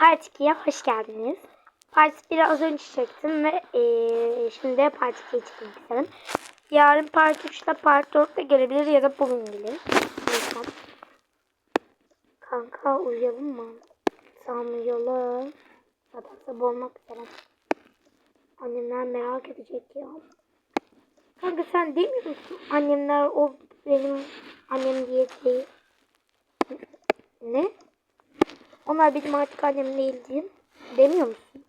Part 2'ye hoş geldiniz. Part 1'i az önce çektim ve eee, şimdi de Part 2'ye çıkmak istedim. Yarın Part 3 ile Part 4 de gelebilir ya da bugün gelir. Neyse. Kanka uyuyalım mı? Tamam uyuyalım. Zaten sabah olmak üzere. Annemler merak edecek ya. Kanka sen demiyor musun? Annemler o benim annem diye değil. Ne? Onlar benim artık annem değil diyeyim. Demiyor musun?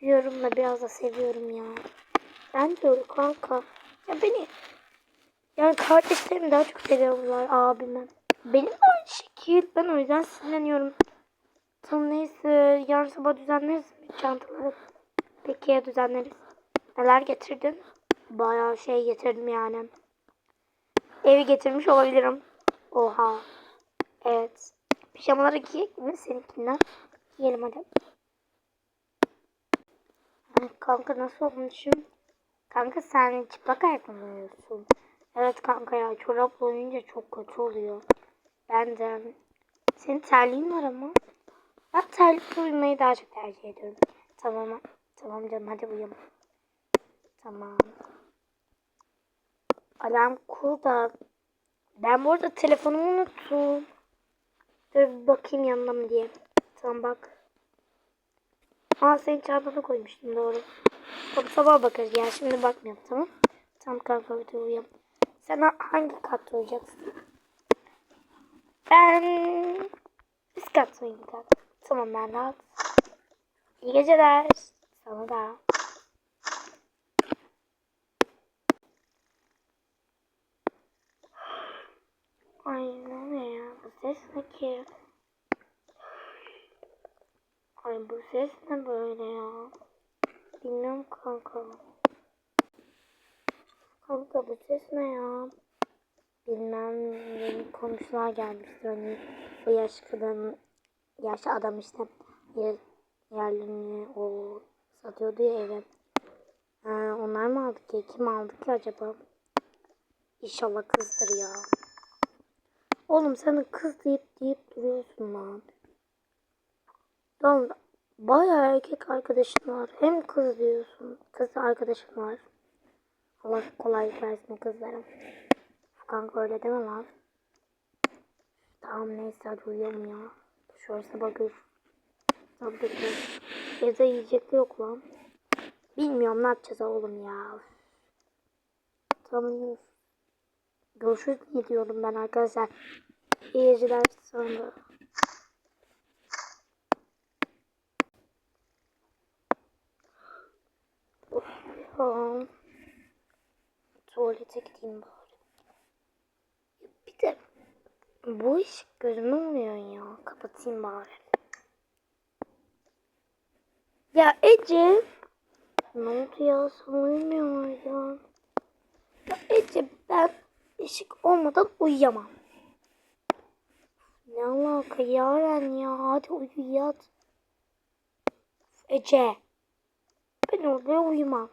Diyorum da biraz da seviyorum ya. Ben öyle kanka. Ya beni yani kardeşlerim daha çok seviyorlar abime. Benim de aynı şekil. Ben o yüzden sinirleniyorum. Tamam neyse yarın sabah düzenleriz çantaları? Peki ya düzenleriz. Neler getirdin? Bayağı şey getirdim yani. Evi getirmiş olabilirim. Oha. Evet. Pijamaları giyek mi seninkinden? Giyelim hadi. Kanka nasıl olmuşum? Kanka sen çıplak ayakla mı uyuyorsun? Evet kanka ya çorapla uyuyunca çok kötü oluyor. Ben de. Senin terliğin var ama. Ben terlikle uyumayı daha çok tercih ediyorum. Tamam. Tamam canım hadi uyuyalım. Tamam. Alarm kur da. Ben bu arada telefonumu unuttum. Dur bir bakayım yanında mı diye. Tamam bak. Aa senin çantana koymuştum doğru. Tamam sabah bakarız ya şimdi bakmıyorum tamam. Tamam kanka hadi uyuyalım. Sen ha- hangi katta uyuyacaksın? Ben üst katta uyuyayım kanka. Tamam ben rahat. İyi geceler. Sana da. Ay ne oluyor ya? Bu ses ne ki? Ay bu ses ne böyle ya? Bilmiyorum kanka. Kanka bu ses ne ya? Bilmem yeni komşular gelmiştir hani o yaş kadın yaşlı adam işte yer, yerlerini o satıyordu ya eve. Ha, onlar mı aldı ki? Kim aldı ki acaba? İnşallah kızdır ya. Oğlum sen kız deyip deyip duruyorsun lan. Lan bayağı erkek arkadaşın var. Hem kız diyorsun. Kız arkadaşın var. Allah kolaylık versin kızlara. Kanka öyle deme lan. Tamam neyse hadi uyuyalım ya. Görür. Sabah görür. Evde yiyecek yok lan. Bilmiyorum ne yapacağız oğlum ya. Tamam görüşürüz. Diye diyorum ben arkadaşlar. İyi geceler sonra. Of ya. Tuvalete gideyim bari. Bir de bu ışık gözüme oluyor ya. Kapatayım bari. Ya Ece. Ne oldu ya? Sana uyumuyor ya. Ya Ece ben ışık olmadan uyuyamam. Ne alaka Yaren ya? Hadi uyu yat. Ece. Ben orada uyumam.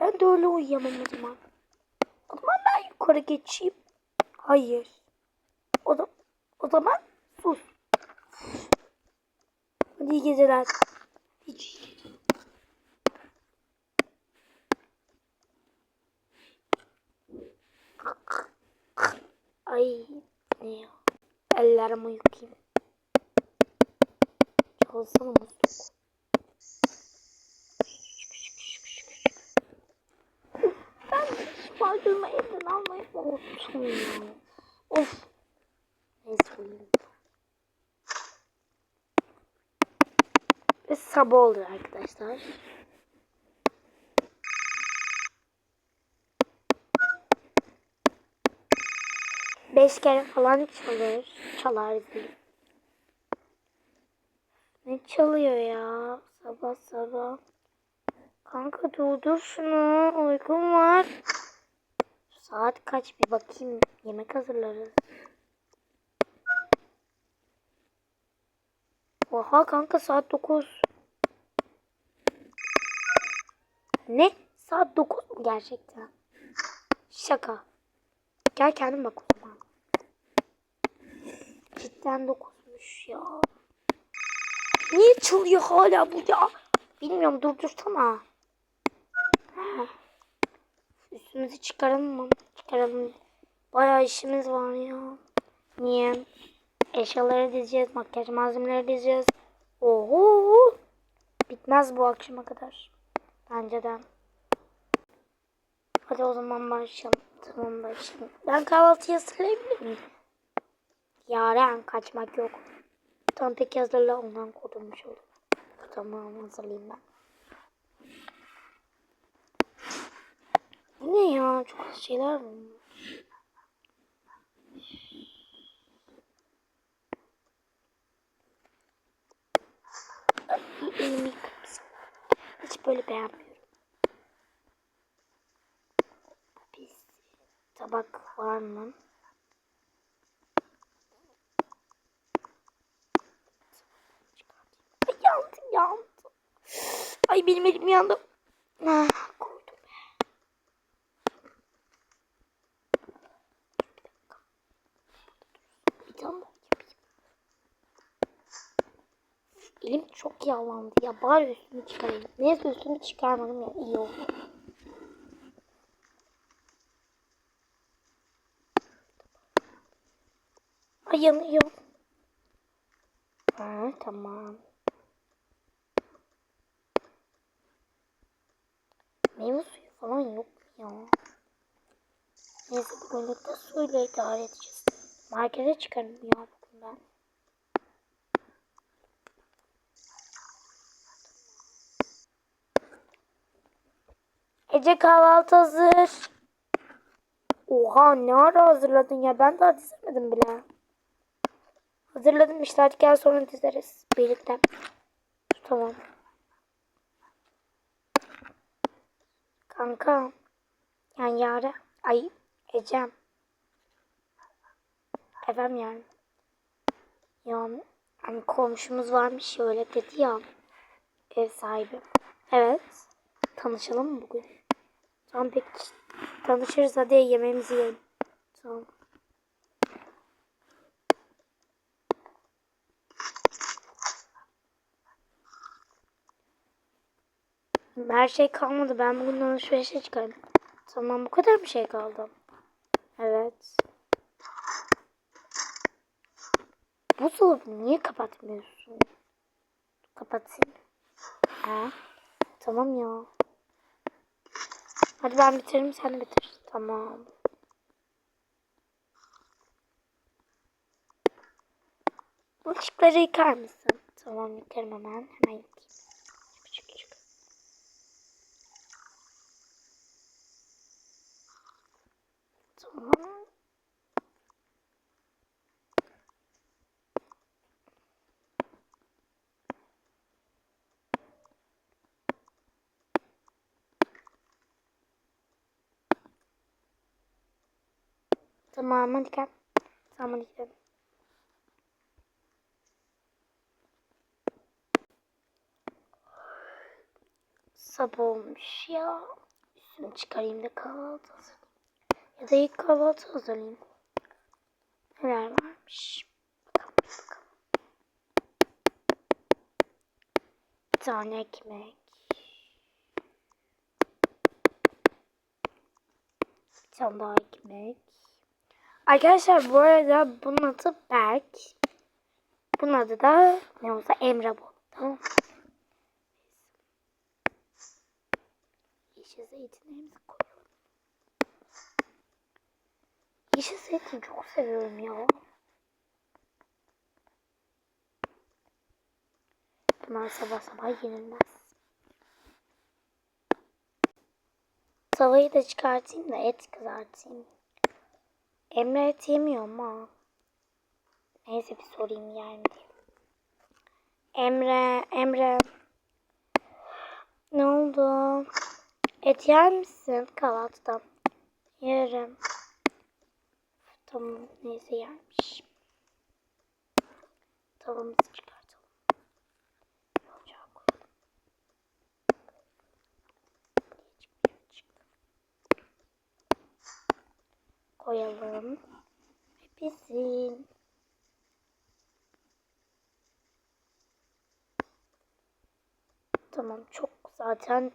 Ben de öyle uyuyamam o zaman. O zaman ben yukarı geçeyim. Hayır. O, da, o zaman sus. Hadi iyi geceler. Hiç iyi geceler. Ay ne ya? Ellerimi yıkayayım. Çalsana musluk. Ben macunu elden almayı unuttum ya. Of. Neyse uyuyayım. Ve sabah oldu arkadaşlar. Beş kere falan çalır. Çalar zil. Ne çalıyor ya sabah sabah. Kanka durdur şunu. Uykum var. Saat kaç bir bakayım. Yemek hazırlarız. Oha kanka saat 9. Ne? Saat 9 mu gerçekten? Şaka. Gel kendin bak o zaman. Cidden 9'muş ya. Niye çalıyor hala bu ya? Bilmiyorum durdursana. Ha. Üstümüzü çıkaralım mı? Çıkaralım. Bayağı işimiz var ya. Niye? Eşyaları dizeceğiz, makyaj malzemeleri dizeceğiz. Oho! Bitmez bu akşama kadar. Bence de. Hadi o zaman başlayalım. Tamam başlayalım. Ben kahvaltıyı hazırlayabilir miyim? Yaren kaçmak yok. Tam peki hazırla ondan kurtulmuş oldum. Tamam hazırlayayım ben. Bu ne ya? Çok az şeyler var. Elimi. Hiç böyle beğenmiyorum. Pis. Tabak var mı? Ay yandı yandı. Ay benim elim yandı. Ah, koydum. Bir daha yapayım. Elim çok yağlandı ya. Bari üstümü çıkarayım. Neyse üstümü çıkarmadım ya. iyi oldu. Ay yanıyor. Ha, tamam. Meyve suyu falan yok ya? Neyse bugünlük de suyla idare edeceğiz. Markete çıkarım ya bugün ben. Ece kahvaltı hazır. Oha ne ara hazırladın ya ben daha dizemedim bile. Hazırladım işte hadi gel sonra dizeriz birlikte. Tamam. Kanka. Yani Yara. Ay Ecem. Efendim yani. Ya hani komşumuz varmış ya öyle dedi ya. Ev sahibi. Evet. Tanışalım mı bugün? Tamam peki. Tanışırız hadi yemeğimizi yiyelim. Tamam. Her şey kalmadı. Ben bugün alışverişe çıkarım. Tamam bu kadar bir şey kaldı. Evet. Buzdolabını niye kapatmıyorsun? Kapatayım. Ha? Tamam ya. Hadi ben bitiririm sen bitir. Tamam. Bulaşıkları yıkar mısın? Tamam yıkarım hemen. Hemen yıkayayım. Tamam. Hadi gel. Tamam hadi gidelim. Sabah olmuş ya. Üstümü çıkarayım da kahvaltı. Ya da ilk kahvaltı hazırlayayım. Neler varmış? Bakalım bakalım. Bir tane ekmek. Bir tane daha ekmek. Arkadaşlar bu arada bunun adı Berk. Bunun adı da ne olsa Emre bu. Tamam? Yeşil zeytinlerimizi koyalım. Zeytin çok seviyorum ya. Bunlar sabah sabah yenilmez. Tavayı da çıkartayım da et kızartayım. Emre et yemiyor ama. Neyse bir sorayım yer mi diye. Emre, Emre. Ne oldu? Et yer misin kahvaltıda? Yerim. Tamam neyse yermiş. Tavamızı çıkartalım. Ocağa koyalım. Koyalım. Pişsin. Tamam çok zaten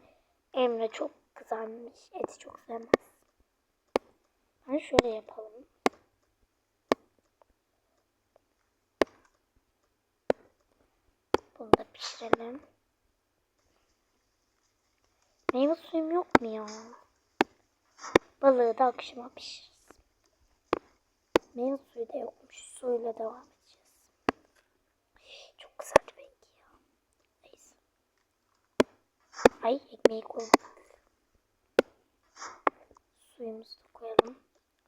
Emre çok kızarmış. Eti çok sevmez. Ben şöyle yapalım. Bunu da pişirelim. Meyve suyum yok mu ya? Balığı da akşama pişiririz. Meyve suyu da yokmuş. Suyla devam edeceğiz. Çok kızardı belki ya. Neyse. Ay ekmeği koymadık. Suyumuzu da koyalım.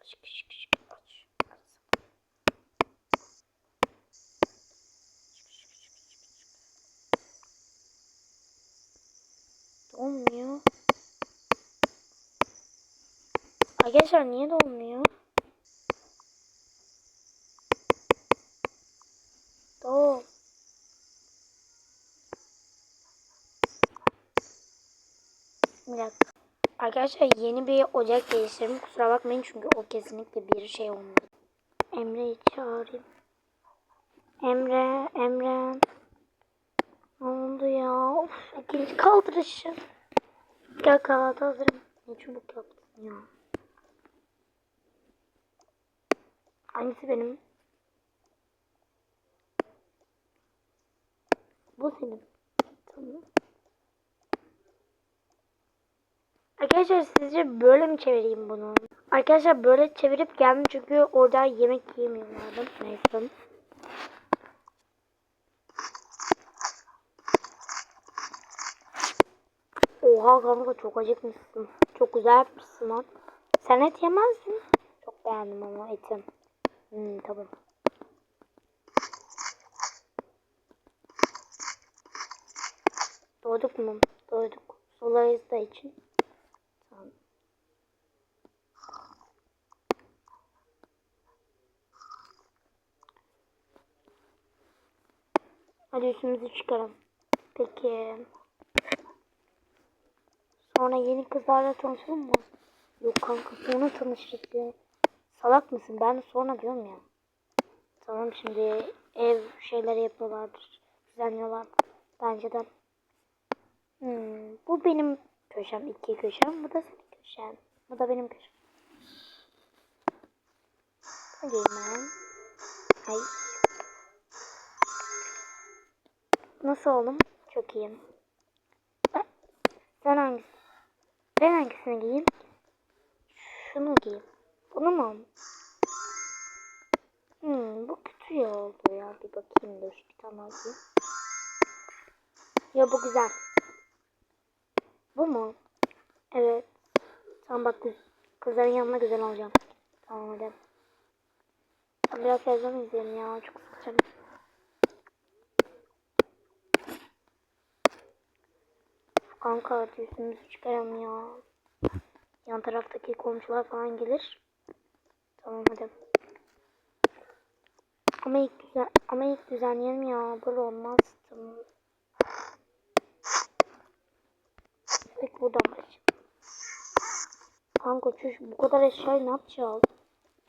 Şık şık şık. Aç. Dolmuyor. Arkadaşlar niye dolmuyor? Dol. Bir dakika. Arkadaşlar yeni bir ocak değiştirdim. Kusura bakmayın çünkü o kesinlikle bir şey olmadı. Emre'yi çağırayım. Emre, Emre. Ne oldu ya? Of, ikinci kaldırışı. Gel hazırım. Ne çabuk yaptın ya. Hangisi benim? Bu senin. Tamam. Arkadaşlar sizce böyle mi çevireyim bunu? Arkadaşlar böyle çevirip geldim çünkü orada yemek yiyemiyorlardı. Neyse. Oha kanka çok acıkmışsın. Çok güzel yapmışsın lan. Sen et yemezdin. Çok beğendim ama etim. Hmm, tamam. Doyduk mu? Doyduk. Sularız da için. Tamam. Hadi üstümüzü çıkaralım. Peki. Sonra yeni kızlarla tanışalım mı? Yok kanka sonra tanışırız. Salak mısın? Ben sonra diyorum ya. Tamam şimdi ev şeyleri yapıyorlardır. Düzenliyorlar. Bence de. Hmm, bu benim köşem. iki köşem. Bu da senin köşen. Bu da benim köşem. Hadi hemen. Ay. Nasıl oğlum? Çok iyiyim. Sen hangisi? Ben hangisini giyeyim? Şunu giyeyim. Bunu mu? Hmm, bu kötü ya oldu ya. Bir bakayım dur. Bir tane giyeyim. Ya bu güzel. Bu mu? Evet. Tamam bak kız, kızların yanına güzel olacağım. Tamam hadi. Ben biraz televizyon izleyelim ya. Çok sıkıcı. Kanka üstümüzü çıkaralım ya. Yan taraftaki komşular falan gelir. Tamam hadi. Ama ilk düzen ama ilk düzenleyelim ya. Böyle olmaz. Tamam. Peki buradan başlayalım. Kanka çocuk bu kadar eşyayı ne yapacağız?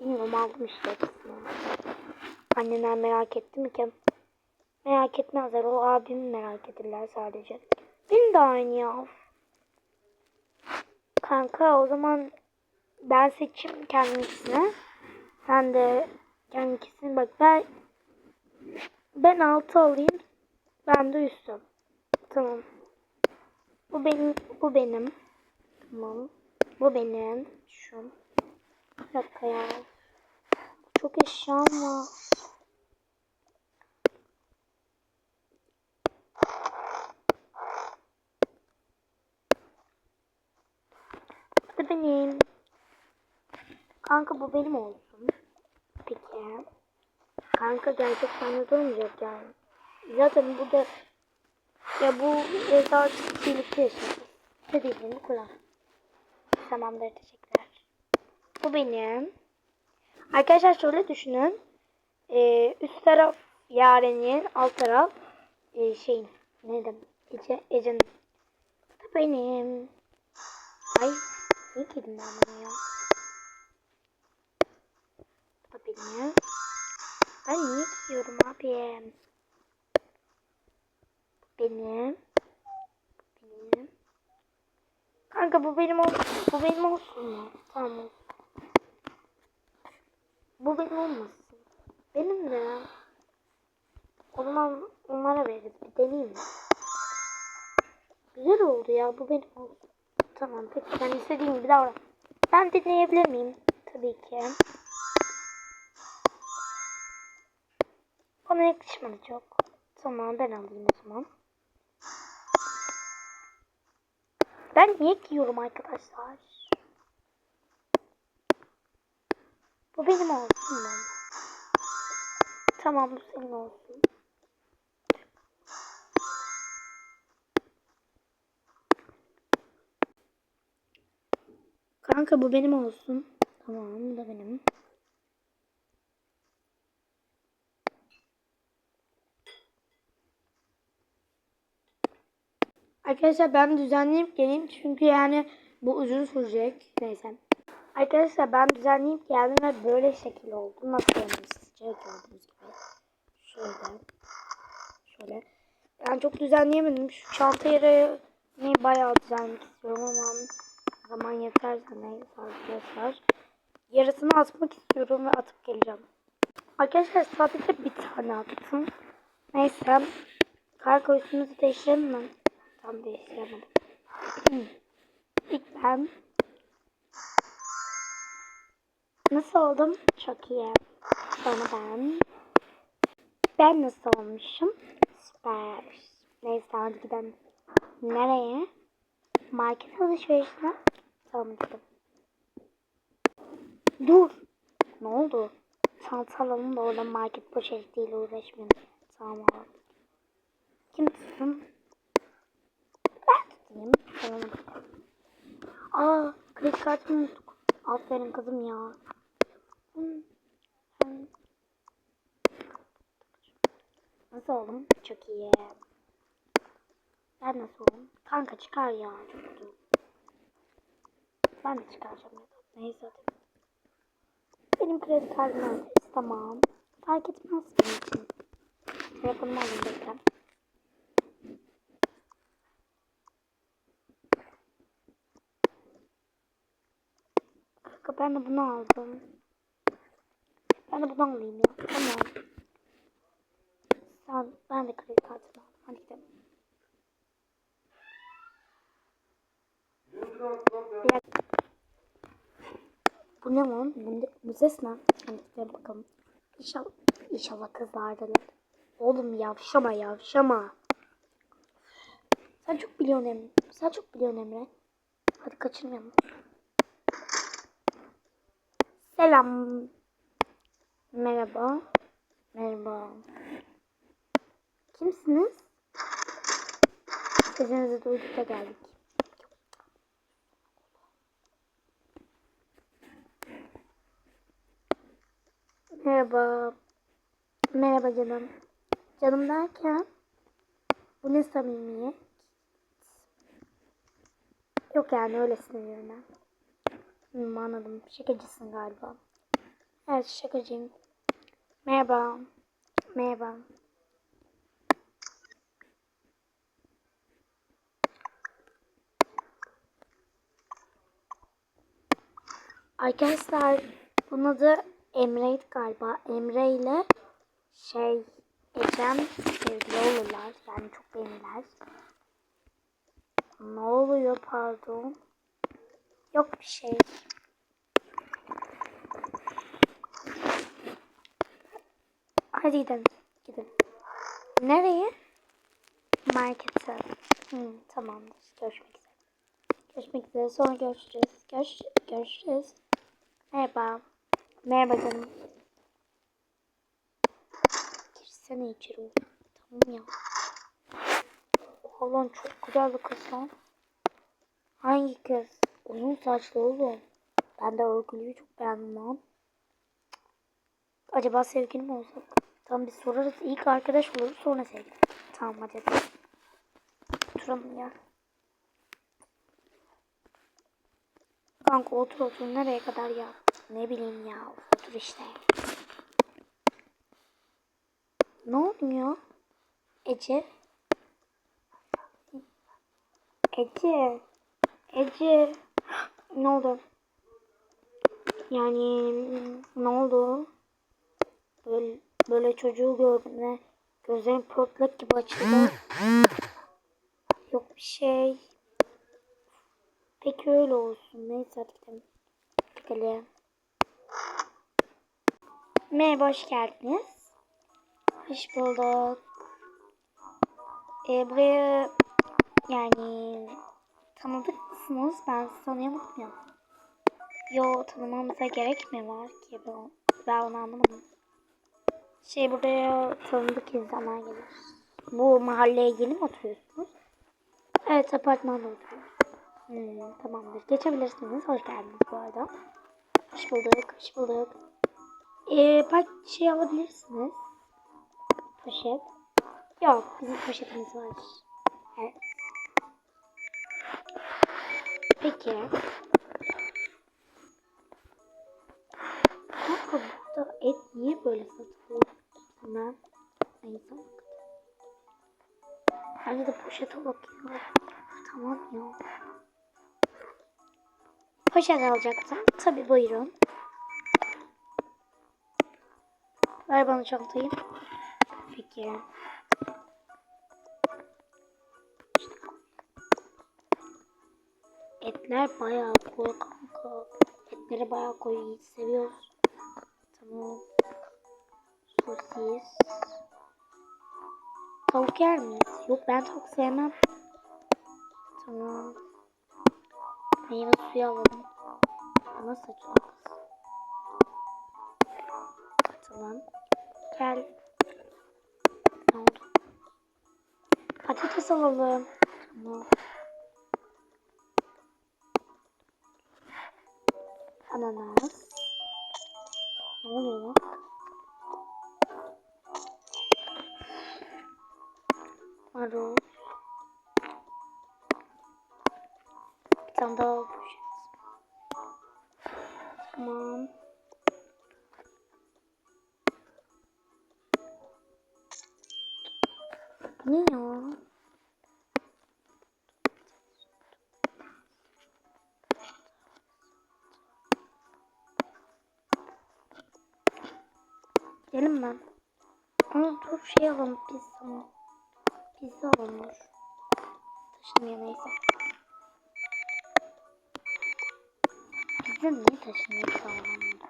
Bilmiyorum aldım işte hepsini. Anneler merak etti mi ki? Merak etmezler. O abimi merak edirler sadece. Benim de aynı ya. Kanka o zaman ben seçeyim kendisine. Sen de kendisine bak ben ben altı alayım. Ben de üstüm. Tamam. Bu benim bu benim. Tamam. Bu benim. Şu. Bir ya. Çok eşyam var. Bu da benim. Kanka bu benim olsun. Peki. Kanka gerçekten de olmayacak yani. Zaten bu da ya bu evde artık birlikte yaşayacağız. Dediğini kullan. Tamamdır teşekkürler. Bu benim. Arkadaşlar şöyle düşünün. Ee, üst taraf Yaren'in alt taraf e, şeyin ne dedim Ece, Ece'nin. Bu benim. Ay niye girdim ben buna ya? Da benim. Ben niye giyiyorum abi? Bu benim. Kanka bu benim olsun. Bu benim olsun mu? Tamam. Bu benim olmasın. Benim ya. O zaman onlara veririz. Bir deneyeyim mi? Güzel oldu ya. Bu benim olsun. Tamam peki ben istediğim gibi davran. Ben deneyebilir miyim? Tabii ki. Bana yakışmadı çok. Tamam ben alayım o zaman. Ben niye giyiyorum arkadaşlar? Bu benim olsun mu? Tamam bu senin olsun. Kanka bu benim olsun. Tamam bu da benim. Arkadaşlar ben düzenleyip geleyim çünkü yani bu uzun sürecek. Neyse. Arkadaşlar ben düzenleyip geldim ve böyle şekil oldu. Nasıl olmuş sizce gördüğünüz gibi. Şöyle. Şöyle. Ben çok düzenleyemedim. Şu çanta yeri bayağı düzenlemek istiyorum ama zaman yeterse neyse arkadaşlar. Yarısını atmak istiyorum ve atıp geleceğim. Arkadaşlar sadece bir tane attım. Neyse. Kargo üstümüzü değiştirelim mi? Tam değiştiremedim. İlk ben. Nasıl oldum? Çok iyi. Sonra ben. Ben nasıl olmuşum? Süper. Neyse hadi gidelim. Nereye? Market alışverişine. Tamam. Dur. Ne oldu? Çanta alalım da orada market poşetiyle uğraşmayalım. Tamam. Kim tutsun? Ben tutayım. Tamam. Aa, kredi kartımı unuttuk. Aferin kızım ya. Nasıl oldum? Çok iyi. Ben nasıl oldum? Kanka çıkar ya. Çok kötü. Ben de çıkaracağım. Neyse hadi. Benim kredi kartım neredeyiz? Tamam. Fark etmez benim için. Telefonumu alayım Kanka ben de bunu aldım. Ben de bunu alayım ya. Tamam. Sen, ben de kredi kartımı aldım. Hadi gidelim. Dakika. Bu ne lan? Bu, ne? bu ses ne? Hadi gidelim bakalım. İnşallah, inşallah kızlardalar. Oğlum yavşama yavşama. Sen çok biliyorsun Emre. Sen çok biliyorsun Emre. Hadi kaçırmayalım. Selam. Merhaba. Merhaba. Kimsiniz? Sesinizi duyduk da geldik. Merhaba. Merhaba canım. Canım derken bu ne samimiyet? Yok yani öylesine diyorum ben. Hmm, anladım. Şakacısın galiba. Evet şakacıyım. Merhaba. Merhaba. Arkadaşlar bunun adı Emre'ydi galiba. Emre ile şey Ecem sevgili olurlar. Yani çok beğenirler. Ne oluyor pardon? Yok bir şey. Hadi gidelim. Gidelim. Nereye? Markete. Hmm, tamamdır. Görüşmek üzere. Görüşmek üzere. Sonra görüşürüz. Görüş görüşürüz. Merhaba. Merhaba canım. Girsene içeri. Tamam ya. Oha lan çok güzel bir kız lan. Hangi kız? Uzun saçlı oğlum. Ben de örgülüyü çok beğendim lan. Acaba sevgili mi olsak? Tamam biz sorarız. İlk arkadaş oluruz sonra sevgili. Tamam hadi. hadi. Oturalım ya. Kanka otur otur nereye kadar ya? Ne bileyim ya otur işte. Ne oluyor? Ece? Ece. Ece ne oldu? Yani ne oldu? Böyle, böyle çocuğu gördüm ve gözlerim pörtlek gibi açıldı. Yok bir şey. Peki öyle olsun. Neyse hadi. Gidelim. Merhaba hoş geldiniz. Hoş bulduk. Ee, buraya yani tanıdık mısınız? Ben sizi tanıyamadım ya. Yo tanımamıza gerek mi var ki? Ben, ben onu anlamadım. Şey buraya tanıdık insanlar gelir. Bu mahalleye yeni mi oturuyorsunuz? Evet apartmanda oturuyoruz. Hmm, tamamdır. Geçebilirsiniz. Hoş geldiniz bu arada. Hoş bulduk. Hoş bulduk. Ee, bak şey alabilirsiniz. Poşet. Yok bizim poşetimiz var. Evet. Peki. Kanka burada et niye böyle satılıyor? Hemen. Neyse. Bence de poşete bakıyor. Tamam ya. Poşet alacaktım. Tabi buyurun. Ver bana çantayı. Peki. Etler bayağı koyu kanka. Etleri bayağı koyu. Seviyoruz. Tamam. Sosis. Tavuk yer miyiz? Yok ben tavuk sevmem. Tamam. Meyve suyu alalım. Nasıl kız? Tamam. Gel. Ne oldu? Patates alalım. Tamam. Ananas. Ne oluyor lan? Marul. Bir tane daha poşet. Tamam. Ne ya? Şey alalım pizza mı? Pizza alalım dur. Taşınmıyor neyse. Pizza niye taşınıyor sağlamında?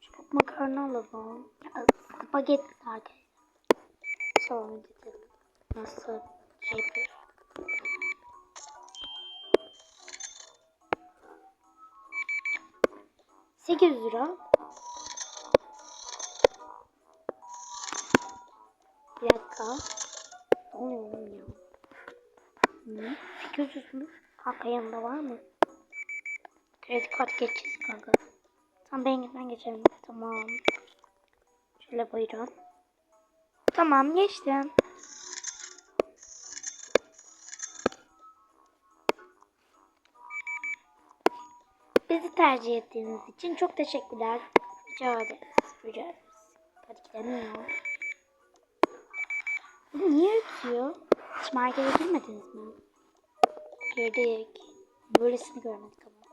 Çok makarna alalım. Spagetti arkadaşlar. Sonra gidelim. Nasıl şey yapıyoruz? Sekiz lira. Bir dakika. Ne oğlum ya? Ne? Sekiz mü? Kanka yanında var mı? Kredi kart geçeceğiz kanka. Tamam ben gitmem geçelim. Tamam. Şöyle buyurun. Tamam geçtim. Bizi tercih ettiğiniz için çok teşekkürler. Rica ederiz. Rica ederiz. Hadi gidelim ya. Niye ötüyor? Hiç markete girmediniz mi? Girdik. Böylesini görmedik ama.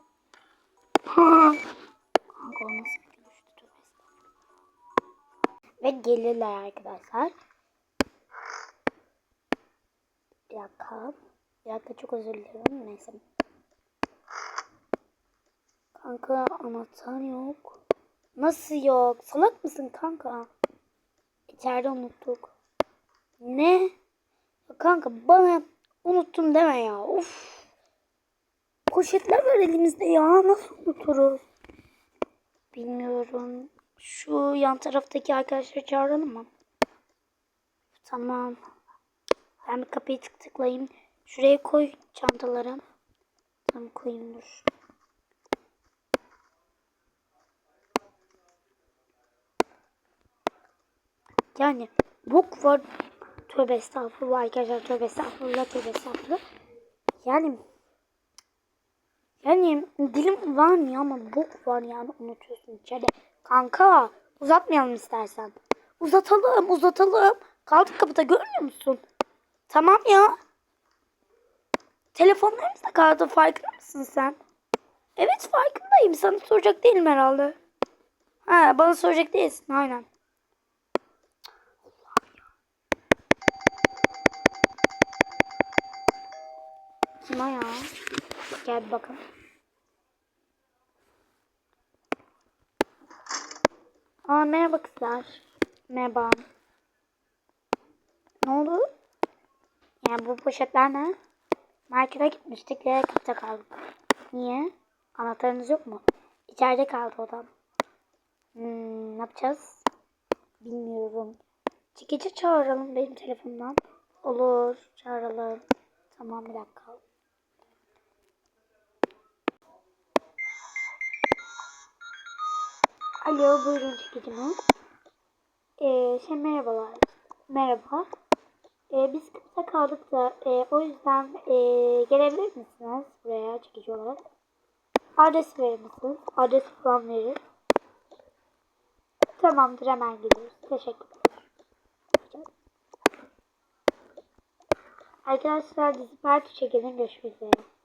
Kanka o nasıl bir estağfurullah. Ve gelirler arkadaşlar. Bir dakika. Bir dakika çok özür dilerim. Neyse. Kanka anahtar yok. Nasıl yok? Salak mısın kanka? İçeride unuttuk. Ne? Kanka bana unuttum deme ya. Of. Poşetler var elimizde ya. Nasıl unuturuz? Bilmiyorum. Şu yan taraftaki arkadaşları çağıralım mı? Tamam. Ben bir kapıyı tık tıklayayım. Şuraya koy çantaları. Tamam koyayım dur. Yani bok var. Tövbe estağfurullah arkadaşlar. Tövbe estağfurullah. Tövbe estağfurullah. Yani yani dilim varmıyor ama bok var yani unutuyorsun içeride. Kanka uzatmayalım istersen. Uzatalım uzatalım. Kaldık kapıda görmüyor musun? Tamam ya. Telefonlarımız da kaldı farkında mısın sen? Evet farkındayım. Sana soracak değilim herhalde. Ha bana soracak değilsin aynen. Kim o ya? Gel bir bakalım. Aa merhaba kızlar. Merhaba. Ne oldu? Yani bu poşetler ne? Markete gitmiştik ve kapıda kaldık. Niye? Anahtarınız yok mu? İçeride kaldı odam. Hmm, ne yapacağız? Bilmiyorum. Çekici çağıralım benim telefonumdan. Olur, çağıralım. Tamam bir dakika. Alo, buyurun çekicimiz. Ee, şey merhabalar. Merhaba. Ee, biz kapıda kaldık da e, o yüzden e, gelebilir misiniz buraya çekici olarak? Adres verir misiniz? Adres falan verir. Tamamdır hemen geliyoruz. Teşekkürler. Arkadaşlar dizi parti çekelim görüşmek üzere.